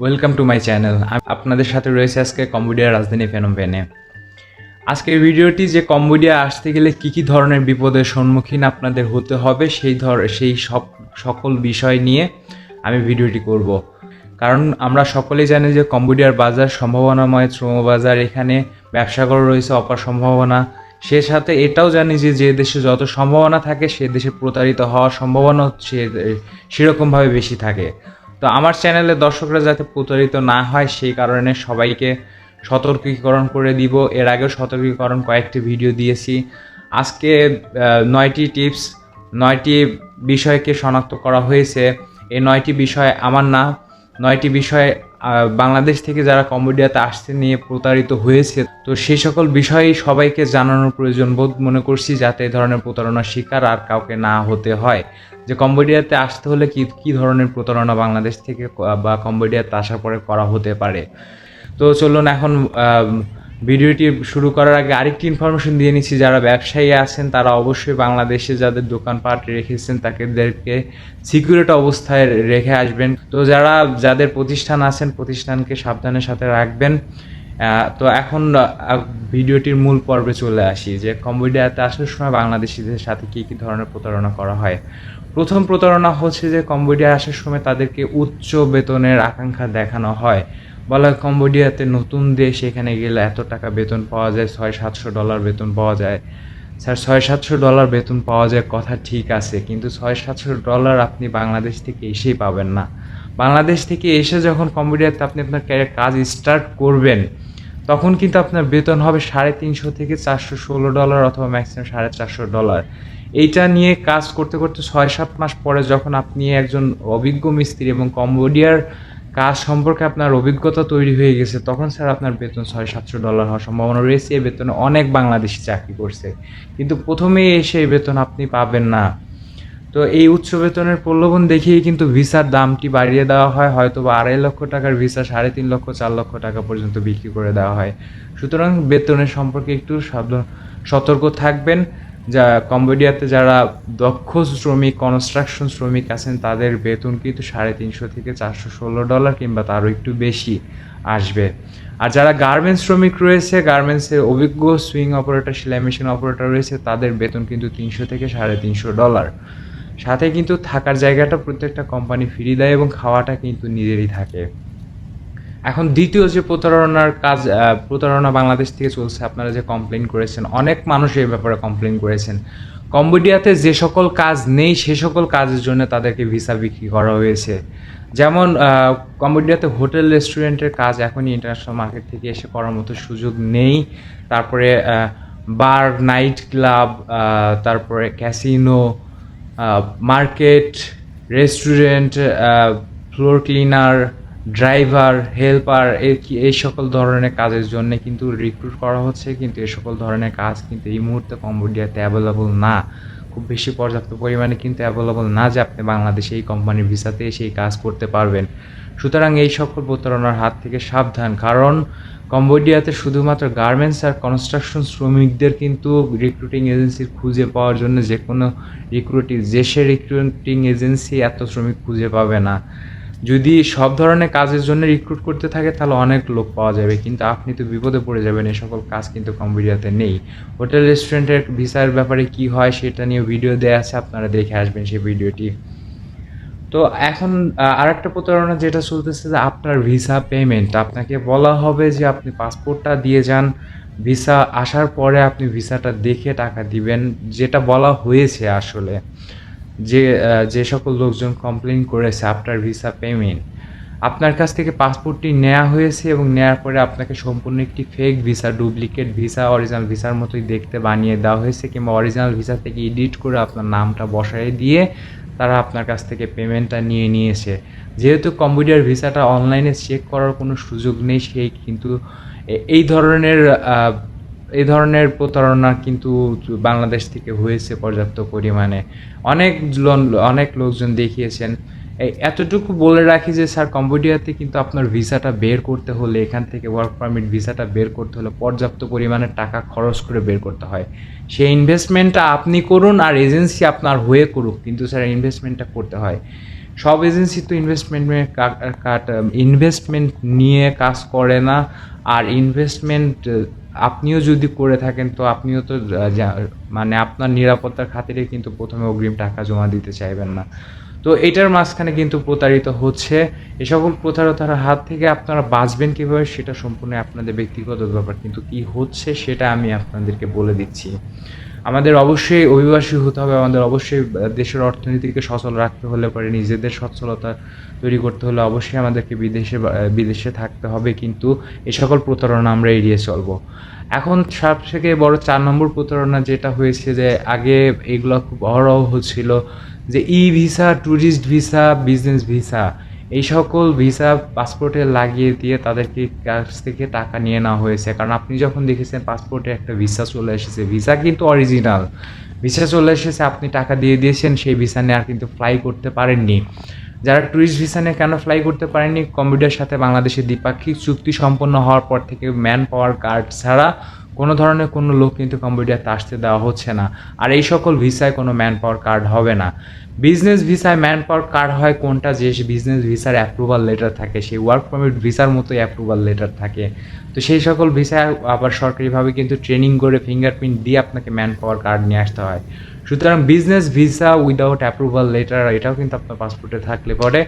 Welcome to my channel আপনাদের সাথে রয়েছে আজকে কম্বোডিয়ার রাজধানী ফেনোভেনে আজকের ভিডিওটি যে কম্বোডিয়া আসতে গেলে কি কি ধরনের বিপদের সম্মুখীন আপনাদের হতে হবে, সেই ধর, সেই সব, সকল বিষয় নিয়ে আমি ভিডিওটি করব। কারণ আমরা সকলেই জানি যে কম্বোডিয়ার বাজার সম্ভাবনাময় শ্রম বাজার এখানে ব্যবসা করার রয়েছে অপার সম্ভাবনা। সে সাথে এটাও জানি যে যে দেশে যত সম্ভাবনা থাকে, সে দেশে প্রতারিত হওয়ার সম্ভাবনা সে সেরকমভাবে বেশি থাকে। তো আমার চ্যানেলে দর্শকরা যাতে প্রতারিত না হয়, সেই কারণে সবাইকে সতর্কীকরণ করে দিব। এর আগেও সতর্কীকরণ কয়েকটি ভিডিও দিয়েছি। আজকে নয়টি টিপস নয়টি বিষয়কে শনাক্ত করা হয়েছে। এই নয়টি বিষয় আমার না, নয়টি বিষয় বাংলাদেশ থেকে যারা কম্বোডিয়াতে আসতে নিয়ে প্রতারিত হয়েছে, তো সেই সকল বিষয়ে সবাইকে জানানোর প্রয়োজন বোধ মনে করছি যাতে এই ধরনের প্রতারণার শিকার আর কাউকে না হতে হয়। যে কম্বোডিয়াতে আসতে হলে কি, কী ধরনের প্রতারণা বাংলাদেশ থেকে বা কম্বোডিয়াতে আসার পরে করা হতে পারে? তো চলুন এখন ভিডিওটি শুরু করার আগে আরেকটি ইনফরমেশন দিয়ে নিচ্ছি। যারা ব্যবসায়ী আছেন, তারা অবশ্যই বাংলাদেশে যাদের দোকানপাট রেখেছেন, তাদেরকে সিকিউরিট অবস্থায় রেখে আসবেন। তো যারা, যাদের প্রতিষ্ঠান আছেন, প্রতিষ্ঠানকে সাবধানের সাথে রাখবেন। তো এখন ভিডিওটির মূল পর্বে চলে আসি যে কম্বোডিয়াতে আসার সময় বাংলাদেশিদের সাথে কী কী ধরনের প্রতারণা করা হয়। প্রথম প্রতারণা হচ্ছে যে কম্বোডিয়া আসার সময় তাদেরকে উচ্চ বেতনের আকাঙ্ক্ষা দেখানো হয়। বলা হয় কম্বোডিয়াতে নতুন দেশ এখানে গেলে এত টাকা বেতন পাওয়া যায়, ছয়, সাতশো ডলার বেতন পাওয়া যায়। স্যার, ছয়, সাতশো ডলার বেতন পাওয়া যায় কথা ঠিক আছে, কিন্তু ছয়, সাতশো ডলার আপনি বাংলাদেশ থেকে এসেই পাবেন না। বাংলাদেশ থেকে এসে যখন কম্বোডিয়াতে আপনি আপনার কাজ স্টার্ট করবেন, তখন কিন্তু আপনার বেতন হবে সাড়ে তিনশো থেকে চারশো ষোলো ডলার অথবা ম্যাক্সিমাম সাড়ে চারশো ডলার এইটা নিয়ে কাজ করতে করতে ছয়, সাত মাস পরে যখন আপনি একজন অভিজ্ঞ মিস্ত্রি এবং কম্বোডিয়ার কাজ সম্পর্কে আপনার অভিজ্ঞতা তৈরি হয়ে গেছে, তখন স্যার আপনার বেতন ছয় সাতশো ডলার হওয়ার সম্ভাবনা রয়েছে। এই বেতনে অনেক বাংলাদেশি চাকরি করছে। কিন্তু প্রথমেই এসে এই বেতন আপনি পাবেন না। তো এই উচ্চ বেতনের প্রলোভন দেখিয়ে কিন্তু ভিসার দামটি বাড়িয়ে দেওয়া হয়। হয়তো বা আড়াই লক্ষ টাকার ভিসা সাড়ে তিন লক্ষ, চার লক্ষ টাকা পর্যন্ত বিক্রি করে দেওয়া হয়। সুতরাং বেতনের সম্পর্কে একটু সতর্ক থাকবেন। যা কম্বোডিয়াতে যারা দক্ষ শ্রমিক কনস্ট্রাকশন শ্রমিক আছেন, তাদের বেতন কিন্তু সাড়ে তিনশো থেকে চারশো ষোলো ডলার কিংবা তারও একটু বেশি আসবে। আর যারা গার্মেন্টস শ্রমিক রয়েছে গার্মেন্টসের অভিজ্ঞ সুইং অপারেটর সেলাই মেশিন অপারেটর রয়েছে, তাদের বেতন কিন্তু তিনশো থেকে সাড়ে তিনশো ডলার। সাথে কিন্তু থাকার জায়গাটা প্রত্যেকটা কোম্পানি ফ্রি দেয় এবং খাওয়াটা কিন্তু নিজেরই থাকে। এখন দ্বিতীয় যে প্রতারণার কাজ প্রতারণা বাংলাদেশ থেকে চলছে, আপনারা যে কমপ্লেন করেছেন, অনেক মানুষ এই ব্যাপারে কমপ্লেন করেছেন। কম্বোডিয়াতে যে সকল কাজ নেই, সে সকল কাজের জন্য তাদেরকে ভিসা বিক্রি করা হয়েছে। যেমন কম্বোডিয়াতে হোটেল, রেস্টুরেন্টের কাজ এখনই ইন্টারন্যাশনাল মার্কেট থেকে এসে করার মতো সুযোগ নেই। তারপরে বার নাইট ক্লাব তারপরে casino market restaurant floor cleaner driver, helper এই সকল ধরনের কাজের জন্য কিন্তু রিক্রুট করা হচ্ছে, কিন্তু এই সকল ধরনের কাজ কিন্তু এই মুহূর্তে কম্বোডিয়াতে অ্যাভেলেবল না। খুব বেশি পর্যাপ্ত পরিমাণে কিন্তু অ্যাভেলেবল না যে আপনি বাংলাদেশে এই কোম্পানির ভিসাতে এসে এই কাজ করতে পারবেন। সুতরাং এই সকল প্রতারণার হাত থেকে সাবধান, কারণ কম্বোডিয়াতে শুধুমাত্র গার্মেন্টস আর কনস্ট্রাকশন শ্রমিকদের কিন্তু রিক্রুটিং এজেন্সির খুঁজে পাওয়ার জন্য যে কোনো রিক্রুটিং দেশের রিক্রুটিং এজেন্সি এত শ্রমিক খুঁজে পাবে না। যদি সব ধরনের কাজের জন্য রিক্রুট করতে থাকে, তাহলে অনেক লোক পাওয়া যাবে। কিন্তু আপনি তো বিপদে পড়ে যাবেন এই সকল কাজ কিন্তু কম্বোডিয়াতে নেই। হোটেল, রেস্টুরেন্টের ভিসার ব্যাপারে কি হয় সেটা নিয়ে ভিডিও দেওয়া আছে, আপনারা দেখে আসবেন সেই ভিডিওটি। তো এখন আর একটা প্রতারণা যেটা চলতেছে যে আপনার ভিসা পেমেন্ট আপনাকে বলা হবে যে আপনি পাসপোর্টটা দিয়ে যান। ভিসা আসার পরে আপনি ভিসাটা দেখে টাকা দিবেন, যেটা বলা হয়েছে আসলে। যে যে সকল লোকজন কমপ্লেন করেছে আফটার ভিসা পেমেন্ট আপনার কাছ থেকে পাসপোর্টটি নেওয়া হয়েছে এবং নেওয়ার পরে আপনাকে সম্পূর্ণ একটি fake visa duplicate visa original ভিসার মতোই দেখতে বানিয়ে দেওয়া হয়েছে কিংবা অরিজিনাল ভিসা থেকে এডিট করে আপনার নামটা বসায় দিয়ে তারা আপনার কাছ থেকে পেমেন্টটা নিয়ে নিয়েছে। যেহেতু কম্পিউটার ভিসাটা অনলাইনে চেক করার কোনো সুযোগ নেই, সেই কিন্তু এই ধরনের এই ধরনের প্রতারণা কিন্তু বাংলাদেশ থেকে হয়েছে পর্যাপ্ত পরিমাণে। অনেক অনেক লোকজন দেখিয়েছেন। এতটুকু বলে রাখি যে, স্যার, কম্বোডিয়াতে কিন্তু আপনার ভিসাটা বের করতে হলে, এখান থেকে ওয়ার্ক পারমিট ভিসাটা বের করতে হলে পর্যাপ্ত পরিমাণে টাকা খরচ করে বের করতে হয়। সেই ইনভেস্টমেন্টটা আপনি করুন আর এজেন্সি আপনার হয়ে করুক, কিন্তু স্যার ইনভেস্টমেন্টটা করতে হয়। সব এজেন্সি তো ইনভেস্টমেন্ট ইনভেস্টমেন্ট নিয়ে কাজ করে না, আর ইনভেস্টমেন্ট আপনিও যদি করে থাকেন, তো আপনিও তো মানে আপনার নিরাপত্তার খাতিরে কিন্তু প্রথমে অগ্রিম টাকা জমা দিতে চাইবেন না। তো এটার মাঝখানে কিন্তু প্রতারিত হচ্ছে। এ সকল প্রতারতার হাত থেকে আপনারা বাঁচবেন কীভাবে, সেটা সম্পূর্ণ আপনাদের ব্যক্তিগত ব্যাপার। কিন্তু কি হচ্ছে, সেটা আমি আপনাদেরকে বলে দিচ্ছি। আমাদের অবশ্যই অভিবাসী হতে হবে, আমাদের অবশ্যই দেশের অর্থনীতিকে সচল রাখতে হলে পরে, নিজেদের সচ্ছলতা তৈরি করতে হলে অবশ্যই আমাদেরকে বিদেশে বিদেশে থাকতে হবে, কিন্তু এ সকল প্রতারণা আমরা এড়িয়ে চলবো। এখন সব থেকে বড় চার নম্বর প্রতারণা যেটা হয়েছে যে, আগে এগুলো খুব অহরহ হচ্ছিল যে, E visa tourist visa, business visa এই সকল ভিসা, পাসপোর্টে লাগিয়ে দিয়ে তাদেরকে কাছ থেকে টাকা নিয়ে নেওয়া হয়েছে। কারণ আপনি যখন দেখেছেন পাসপোর্টে একটা ভিসা চলে এসেছে, ভিসা কিন্তু অরিজিনাল। ভিসা চলে এসেছে, আপনি টাকা দিয়ে দিয়েছেন, সেই ভিসা নিয়ে আর কিন্তু ফ্লাই করতে পারেননি। যারা ট্যুরিস্ট ভিসা নিয়ে কেন ফ্লাই করতে পারেননি? কম্পিউটার সাথে বাংলাদেশের দ্বিপাক্ষিক চুক্তি সম্পন্ন হওয়ার পর থেকে ম্যান পাওয়ার কার্ড ছাড়া কোনো ধরনের কোনো লোক কিন্তু কম্বোডিয়াতে আসতে দেওয়া হচ্ছে না। আর এই সকল ভিসায় কোনো ম্যান পাওয়ার কার্ড হবে না। বিজনেস ভিসায় ম্যান পাওয়ার কার্ড হয় কোনটা? যে বিজনেস ভিসার অ্যাপ্রুভাল লেটার থাকে, সেই ওয়ার্ক পারমিট ভিসার মতোই অ্যাপ্রুভাল লেটার থাকে। তো সেই সকল ভিসায় আবার সরকারিভাবে কিন্তু ট্রেনিং করে ফিঙ্গারপ্রিন্ট দিয়ে আপনাকে ম্যান পাওয়ার কার্ড নিয়ে আসতে হয়। সুতরাং business visa without approval letter এটাও কিন্তু আপনার পাসপোর্টে থাকলে পরে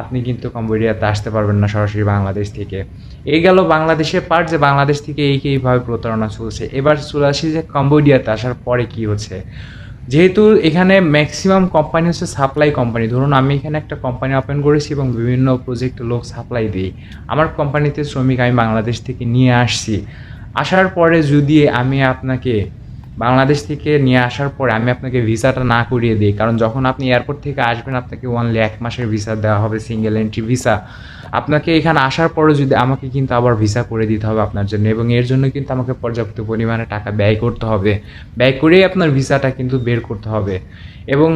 আপনি কিন্তু কম্বোডিয়াতে আসতে পারবেন না সরাসরি বাংলাদেশ থেকে। এই গেল বাংলাদেশের পার্ট যে বাংলাদেশ থেকে এই এইভাবে প্রতারণা চলছে। এবার চলে আসি যে কম্বোডিয়াতে আসার পরে কি হচ্ছে। যেহেতু এখানে ম্যাক্সিমাম কোম্পানি হচ্ছে সাপ্লাই কোম্পানি ধরুন আমি এখানে একটা কোম্পানি ওপেন করেছি এবং বিভিন্ন প্রজেক্টে লোক সাপ্লাই দিই আমার কোম্পানিতে শ্রমিক আমি বাংলাদেশ থেকে নিয়ে আসছি। আসার পরে যদি আমি আপনাকে বাংলাদেশ থেকে নিয়ে আসার পরে আমি আপনাকে ভিসাটা না করিয়ে দিই, কারণ যখন আপনি এয়ারপোর্ট থেকে আসবেন, আপনাকে ওনলি এক মাসের ভিসা দেওয়া হবে সিঙ্গেল এন্ট্রি ভিসা। আপনাকে এখানে আসার পরও যদি আমাকে কিন্তু আবার ভিসা করে দিতে হবে আপনার জন্য, এবং এর জন্য কিন্তু আমাকে পর্যাপ্ত পরিমাণে টাকা ব্যয় করতে হবে। ব্যয় করেই আপনার ভিসাটা কিন্তু বের করতে হবে। এবং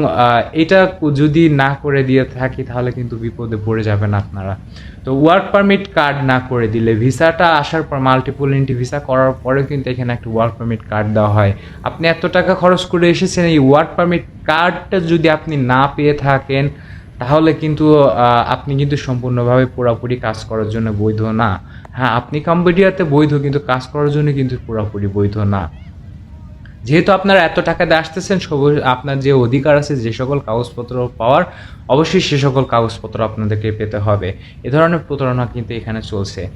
এটা যদি না করে দিয়ে থাকি, তাহলে কিন্তু বিপদে পড়ে যাবেন আপনারা। তো ওয়ার্ক পারমিট কার্ড না করে দিলে ভিসাটা আসার পর মাল্টিপল এন্ট্রি ভিসা করার পরেও কিন্তু এখানে একটা ওয়ার্ক পারমিট কার্ড দেওয়া হয়। আপনি এত টাকা খরচ করে এসেছেন, এই ওয়ার্ক পারমিট কার্ডটা যদি আপনি না পেয়ে থাকেন, তাহলে কিন্তু আপনি কিন্তু সম্পূর্ণভাবে পুরোপুরি কাজ করার জন্য বৈধ না। হ্যাঁ আপনি কম্বোডিয়াতে বৈধ, কিন্তু কাজ করার জন্য কিন্তু পুরোপুরি বৈধ না। যেহেতু আপনারা এত টাকা দিয়ে আসতেছেন, সব আপনার যে অধিকার আছে, যে সকল কাগজপত্র পাওয়ার, অবশ্যই সে সকল কাগজপত্র আপনাদেরকে পেতে হবে। এ ধরনের প্রতারণা কিন্তু এখানে চলছে।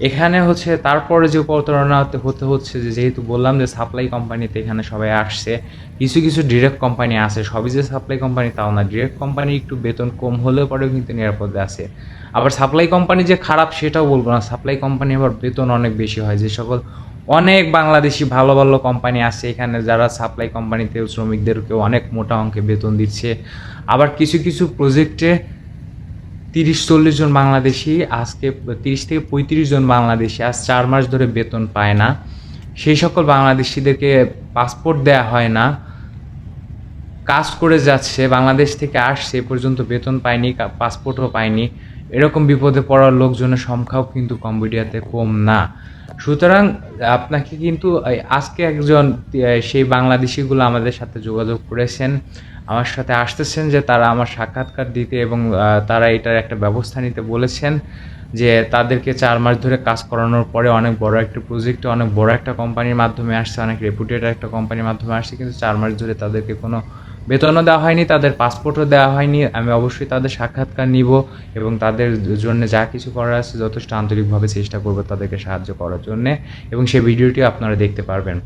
এখানে হচ্ছে তারপরে যে প্রতারণা হতে- হচ্ছে যে, যেহেতু বললাম যে সাপ্লাই কোম্পানিতে এখানে সবাই আসছে, কিছু কিছু ডিরেক্ট কোম্পানি আছে। সবই যে সাপ্লাই কোম্পানি তাও না। ডিরেক্ট কোম্পানি একটু বেতন কম হলেও পরেও কিন্তু নিরাপদে আছে। আবার সাপ্লাই কোম্পানি যে খারাপ সেটাও বলব না। সাপ্লাই কোম্পানি আবার বেতন অনেক বেশি হয়। যে সকল অনেক বাংলাদেশি ভালো ভালো কোম্পানি আছে এখানে, যারা সাপ্লাই কোম্পানিতে শ্রমিকদেরকে অনেক মোটা অঙ্কে বেতন দিচ্ছে। আবার কিছু কিছু প্রজেক্টে তিরিশ চল্লিশ জন বাংলাদেশি, আজকে তিরিশ থেকে পঁয়ত্রিশ জন বাংলাদেশি, আজ চার মাস ধরে বেতন পায় না। সেই সকল বাংলাদেশিদেরকে পাসপোর্ট দেয়া হয় না। কাজ করে যাচ্ছে, বাংলাদেশ থেকে আসছে, এ পর্যন্ত বেতন পায়নি পাসপোর্টও পায়নি। এরকম বিপদে পড়ার লোকজনের সংখ্যাও কিন্তু কম্বোডিয়াতে কম না। সুতরাং আপনাকে কিন্তু আজকে একজন সেই বাংলাদেশিগুলো আমাদের সাথে যোগাযোগ করেছেন, আমার সাথে আসতেছেন যে তারা আমার সাক্ষাৎকার দিতে এবং তারা এটার একটা ব্যবস্থা নিতে বলেছেন যে তাদেরকে চার মাস ধরে কাজ করানোর পরে অনেক বড় একটা প্রজেক্টে অনেক বড় একটা কোম্পানির মাধ্যমে আসছে, অনেক রেপুটেড একটা কোম্পানির মাধ্যমে আসছে, কিন্তু চার মাস ধরে তাদেরকে কোনো বেতনও দেওয়া হয়নি, তাদের পাসপোর্টও দেওয়া হয়নি, আমি অবশ্যই তাদের সাক্ষাৎকার নিব এবং তাদের জন্য যা কিছু করার আছে যথেষ্ট আন্তরিকভাবে চেষ্টা করব তাদেরকে সাহায্য করার জন্য এবং সেই ভিডিওটি আপনারা দেখতে পারবেন।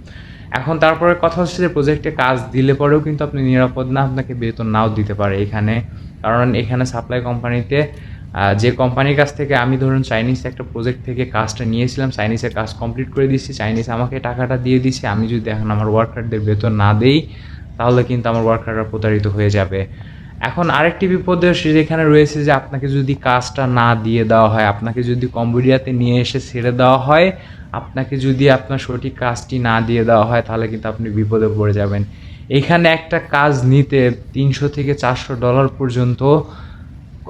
এখন তারপরে কথা হচ্ছে যে প্রজেক্টে কাজ দিলে পরেও কিন্তু আপনি নিরাপদ না, আপনাকে বেতন নাও দিতে পারে এখানে। কারণ এখানে সাপ্লাই কোম্পানিতে যে কোম্পানির কাছ থেকে আমি ধরুন চাইনিজ একটা প্রজেক্ট থেকে কাজটা নিয়েছিলাম চাইনিজের কাজ কমপ্লিট করে দিচ্ছি চাইনিজ আমাকে টাকাটা দিয়ে দিচ্ছে, আমি যদি এখন আমার ওয়ার্কারদের বেতন না দেই তাহলে কিন্তু আমার ওয়ার্কাররা প্রতারিত হয়ে যাবে। এখন আরেকটি বিপদের যেখানে রয়েছে যে আপনাকে যদি কাজটা না দিয়ে দেওয়া হয়, আপনাকে যদি কম্বোডিয়াতে নিয়ে এসে ছেড়ে দেওয়া হয়, আপনাকে যদি আপনার সঠিক কাজটি না দিয়ে দেওয়া হয়, তাহলে কিন্তু আপনি বিপদে পড়ে যাবেন। এখানে একটা কাজ নিতে তিনশো থেকে চারশো ডলার পর্যন্ত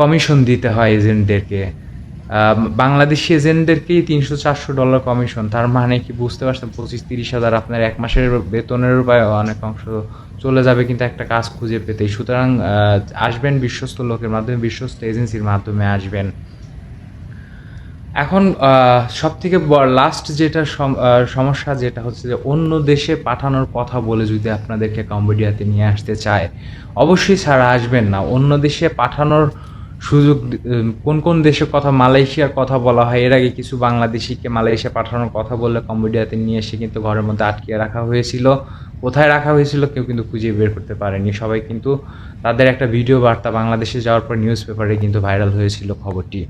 কমিশন দিতে হয় এজেন্টদেরকে। বাংলাদেশি এজেন্টদেরকেই তিনশো চারশো ডলার কমিশন। তার মানে কি বুঝতে পারছেন? পঁচিশ, তিরিশ হাজার আপনার এক মাসের বেতনের উপায় অনেক অংশ চলে যাবে কিন্তু একটা কাজ খুঁজে পেতে। সুতরাং আসবেন বিশ্বস্ত লোকের মাধ্যমে, বিশ্বস্ত এজেন্সির মাধ্যমে আসবেন। এখন সব থেকে লাস্ট যেটা সমস্যা যেটা হচ্ছে যে অন্য দেশে পাঠানোর কথা বলে যদি আপনাদেরকে কম্বোডিয়াতে নিয়ে আসতে চায়, অবশ্যই স্যার আসবেন না। অন্য দেশে পাঠানোর সুযোগ কোন কোন দেশের কথা? মালয়েশিয়ার কথা বলা হয়। এর আগে কিছু বাংলাদেশিকে মালয়েশিয়া পাঠানোর কথা বললে কম্বোডিয়াতে নিয়ে এসে কিন্তু ঘরের মধ্যে আটকে রাখা হয়েছিল। কোথায় রাখা হয়েছিল কেউ কিন্তু খুঁজে বের করতে পারেনি। সবাই কিন্তু তাদের একটা ভিডিও বার্তা বাংলাদেশে যাওয়ার পর নিউজ পেপারে কিন্তু ভাইরাল হয়েছিল খবরটি।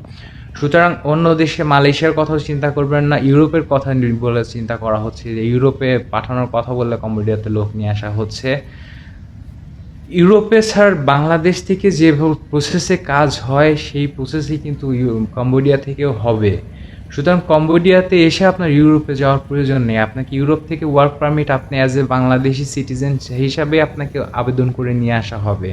সুতরাং অন্য দেশে মালয়েশিয়ার কথাও চিন্তা করবেন না। ইউরোপের কথা বলে চিন্তা করা হচ্ছে যে, ইউরোপে পাঠানোর কথা বললে কম্বোডিয়াতে লোক নিয়ে আসা হচ্ছে। ইউরোপে স্যার, বাংলাদেশ থেকে যে প্রসেসে কাজ হয়, সেই প্রসেসে কিন্তু কম্বোডিয়া থেকেও হবে। সুতরাং কম্বোডিয়াতে এসে আপনার ইউরোপে যাওয়ার প্রয়োজন নেই। আপনাকে ইউরোপ থেকে ওয়ার্ক পারমিট আপনি অ্যাজ এ বাংলাদেশি সিটিজেন হিসাবে আপনাকে আবেদন করে নিয়ে আসা হবে।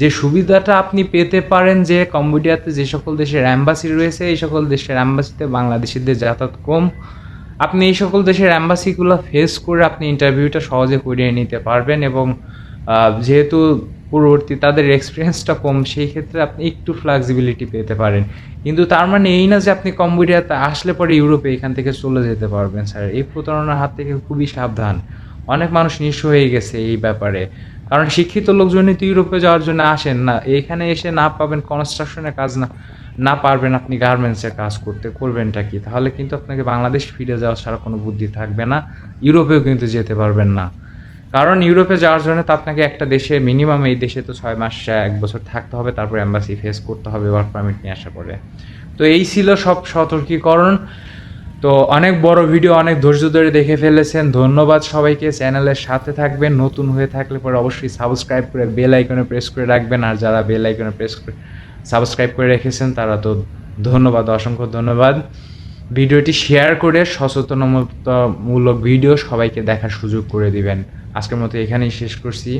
যে সুবিধাটা আপনি পেতে পারেন যে কম্বোডিয়াতে যে সকল দেশের অ্যাম্বাসি রয়েছে, এই সকল দেশের অ্যাম্বাসিতে বাংলাদেশিদের যাতায়াত কম। আপনি এই সকল দেশের অ্যাম্বাসিগুলো ফেস করে আপনি ইন্টারভিউটা সহজে করিয়ে নিতে পারবেন এবং যেহেতু পূর্ববর্তী তাদের এক্সপিরিয়েন্সটা কম, সেই ক্ষেত্রে আপনি একটু ফ্লেক্সিবিলিটি পেতে পারেন। কিন্তু তার মানে এই না যে আপনি কম্বোডিয়াতে আসলে পরে ইউরোপে এখান থেকে চলে যেতে পারবেন, স্যার। এই প্রতারণার হাত থেকে খুবই সাবধান। অনেক মানুষ নিঃস্ব হয়ে গেছে এই ব্যাপারে। কারণ শিক্ষিত লোকজনই তো ইউরোপে যাওয়ার জন্য আসেন না। এখানে এসে না পাবেন কনস্ট্রাকশনের কাজ না না পারবেন আপনি গার্মেন্টসের কাজ করতে। করবেনটা কি? তাহলে কিন্তু আপনাকে বাংলাদেশ ফিরে যাওয়ার ছাড়া কোনো বুদ্ধি থাকবে না। ইউরোপেও কিন্তু যেতে পারবেন না। কারণ ইউরোপে যাওয়ার জন্য তো আপনাকে একটা দেশে মিনিমাম এই দেশে তো ছয় মাস, এক বছর থাকতে হবে, তারপর অ্যাম্বাসি ফেস করতে হবে ওয়ার্ক পারমিট নিয়ে আসার পরে। তো এই ছিল সব সতর্কীকরণ। তো অনেক বড় ভিডিও অনেক ধৈর্য ধরে দেখে ফেলেছেন। ধন্যবাদ সবাইকে চ্যানেলের সাথে থাকবেন। নতুন হয়ে থাকলে পরে অবশ্যই সাবস্ক্রাইব করে বেল আইকনে প্রেস করে রাখবেন। আর যারা বেল আইকনে প্রেস করে সাবস্ক্রাইব করে রেখেছেন, তারা তো ধন্যবাদ, অসংখ্য ধন্যবাদ। ভিডিওটি শেয়ার করে সচেতনতামূলক ভিডিও সবাইকে দেখার সুযোগ করে দিবেন। আজকের মতো এখানেই শেষ করছি।